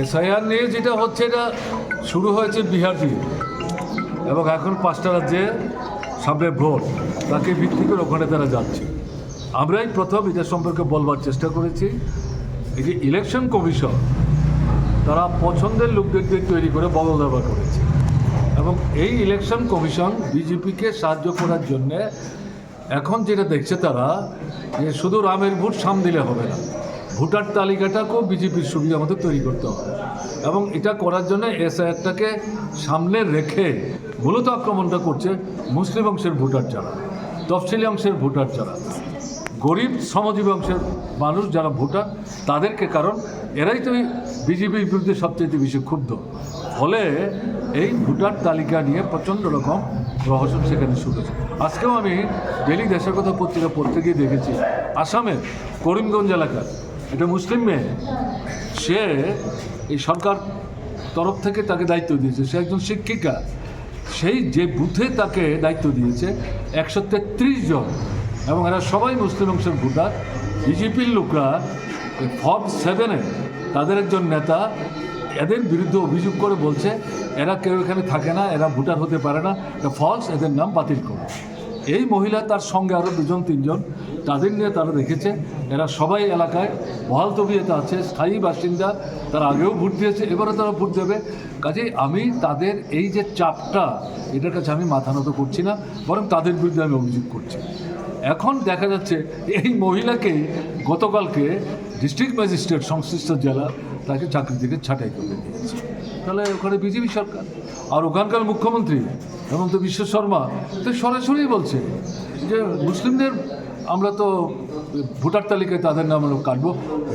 SIR নিয়ে যেটা হচ্ছে এটা শুরু হয়েছে বিহার দিয়ে। এবং এখন পাঁচটা রাজ্যে সামনে ভোট, তাকে ভিত্তি করে ওখানে তারা যাচ্ছে। আমরাই প্রথম এটা সম্পর্কে বলবার চেষ্টা করেছি। এই যে ইলেকশন কমিশন তারা পছন্দের লোকদের দিয়ে তৈরি করে বদল দেওয়া করেছে। এবং এই ইলেকশন কমিশন বিজেপিকে সাহায্য করার জন্যে এখন যেটা দেখছে তারা, যে শুধু রামের ভোট সাম দিলে হবে না। ভোটার তালিকাটাকেও বিজেপির সুবিধা মতো তৈরি করতে হবে। এবং এটা করার জন্য এসআইআরটাকে সামনে রেখে মূলত আক্রমণটা করছে মুসলিম অংশের ভোটার যারা, তফসিলি অংশের ভোটার যারা, গরিব শ্রমজীবী অংশের মানুষ যারা ভোটার, তাদেরকে কারণ এরাই তো বিজেপির বিরুদ্ধে সবচেয়ে বেশি ক্ষুব্ধ। ফলে এই ভোটার তালিকা নিয়ে প্রচণ্ড রকম প্রহসন সেখানে হয়েছে। আজকেও আমি ডেলি দেশের কথা পত্রিকা পড়তে গিয়ে দেখেছি, আসামের করিমগঞ্জ এলাকার এটা মুসলিম মেয়ে। সে এই সরকার তরফ থেকে তাকে দায়িত্ব দিয়েছে। সে একজন শিক্ষিকা। সেই যে বুথে তাকে দায়িত্ব দিয়েছে, একশো তেত্রিশ জন। এবং এরা সবাই মুসলিম অংশের ভোটার। বিজেপির লোকরা ফর্ম সেভেনে তাদের একজন নেতা এদের বিরুদ্ধে অভিযোগ করে বলছে, এরা কেউ এখানে থাকে না, এরা ভোটার হতে পারে না। ফলস এদের নাম বাতিল করো। এই মহিলা তার সঙ্গে আরও দুজন, তিনজন, তাদের নিয়ে তারা দেখেছে, এরা সবাই এলাকায় বহাল তবিয়তে আছে, স্থায়ী বাসিন্দা, তারা আগেও ভোট দিয়েছে, এবারও তারা ভোট দেবে। কাজেই আমি তাদের এই যে চাপটা, এটার কাছে আমি মাথা নত করছি না, বরং তাদের বিরুদ্ধে আমি অভিযোগ করছি। এখন দেখা যাচ্ছে, এই মহিলাকে গতকালকে ডিস্ট্রিক্ট ম্যাজিস্ট্রেট সংশ্লিষ্ট জেলা তাকে চাকরি থেকে ছাঁটাই করে দিয়েছে তাহলে ওখানে বিজেপি সরকার? আর ওখানকার মুখ্যমন্ত্রী? হেমন্ত বিশ্ব শর্মা। তো সরাসরি বলছে যে মুসলিমদের আমরা তো ভোটার তালিকায় তাদের নাম আমরা কাটবো।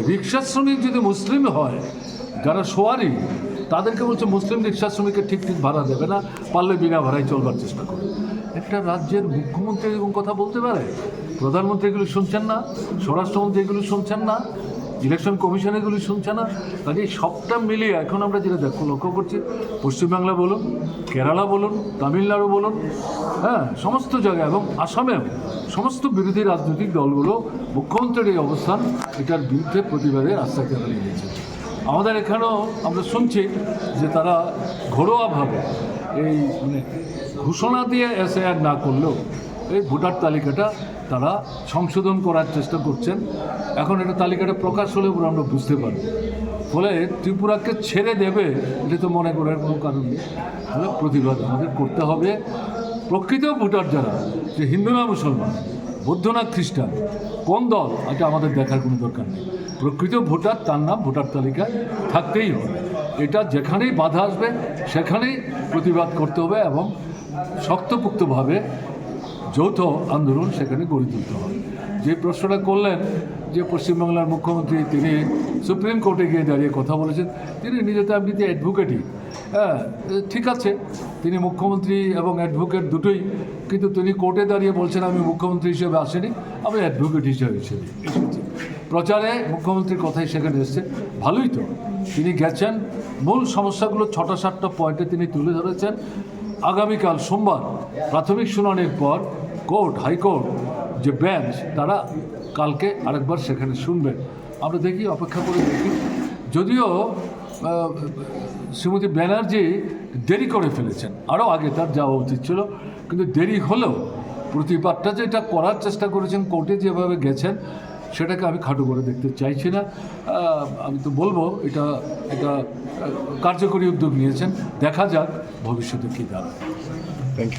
রিক্সা শ্রমিক যদি মুসলিম হয়, যারা সোয়ারি, তাদেরকে বলছে মুসলিম রিক্সা শ্রমিকের ঠিক ঠিক ভাড়া দেবে না, পারলে বিনা ভাড়ায় চলবার চেষ্টা করে। একটা রাজ্যের মুখ্যমন্ত্রী এরকম কথা বলতে পারে? প্রধানমন্ত্রী এগুলো শুনছেন না, স্বরাষ্ট্রমন্ত্রী এগুলো শুনছেন না? ইলেকশন কমিশন এগুলো শুনছে না? কাজে সবটা মিলিয়ে এখন আমরা যেটা দেখো, লক্ষ্য করছি, পশ্চিমবাংলা বলুন, কেরালা বলুন, তামিলনাড়ু বলুন হ্যাঁ সমস্ত জায়গায় এবং আসামেও সমস্ত বিরোধী রাজনৈতিক দলগুলো মুখ্যমন্ত্রীর এই অবস্থান, এটার বিরুদ্ধে প্রতিবাদে রাস্তায় চালিয়ে দিয়েছে আমাদের এখানেও আমরা শুনছি যে তারা ঘরোয়াভাবে এই মানে ঘোষণা দিয়ে এসআইআর না করলেও এই ভোটার তালিকাটা তারা সংশোধন করার চেষ্টা করছেন। এখন এটা তালিকাটা প্রকাশ হলে পরে আমরা বুঝতে পারব। ফলে ত্রিপুরাকে ছেড়ে দেবে, এটা তো মনে করার কোনো কারণ নেই। ফলে প্রতিবাদ আমাদের করতে হবে। প্রকৃত ভোটার যারা, যে হিন্দু না মুসলমান, বৌদ্ধ না খ্রিস্টান, কোন দল, এটা আমাদের দেখার কোনো দরকার নেই। প্রকৃত ভোটার, তার নাম ভোটার তালিকায় থাকতেই হবে। এটা যেখানেই বাধা আসবে, সেখানেই প্রতিবাদ করতে হবে এবং শক্তপোক্তভাবে যৌথ আন্দোলন সেখানে গড়ে তুলতে হবে। যে প্রশ্নটা করলেন যে পশ্চিমবাংলার মুখ্যমন্ত্রী, তিনি সুপ্রিম কোর্টে গিয়ে দাঁড়িয়ে কথা বলেছেন, তিনি নিজে তো এমনিতে অ্যাডভোকেটই হ্যাঁ ঠিক আছে, তিনি মুখ্যমন্ত্রী এবং অ্যাডভোকেট দুটোই, কিন্তু তিনি কোর্টে দাঁড়িয়ে বলছেন, আমি মুখ্যমন্ত্রী হিসেবে আসেনি, আমি অ্যাডভোকেট হিসেবে হিসেবে এসেছি। প্রচারে মুখ্যমন্ত্রীর কথাই সেখানে এসছে। ভালোই তো, তিনি গেছেন। মূল সমস্যাগুলো ছটা, সাতটা পয়েন্টে তিনি তুলে ধরেছেন। আগামীকাল সোমবার প্রাথমিক শুনানির পর কোর্ট, হাইকোর্ট যে বেঞ্চ, তারা কালকে আরেকবার সেখানে শুনবেন। আমরা দেখি, অপেক্ষা করে দেখি। যদিও শ্রীমতী ব্যানার্জি দেরি করে ফেলেছেন। আরও আগে তার যাওয়া উচিত ছিল, কিন্তু দেরি হলেও প্রতিবাদটা যেটা করার চেষ্টা করেছেন, কোর্টে যেভাবে গেছেন, সেটাকে আমি খাটো করে দেখতে চাইছি না। আমি তো বলব, এটা এটা কার্যকরী উদ্যোগ নিয়েছেন। দেখা যাক ভবিষ্যতে কী দাঁড়ায়।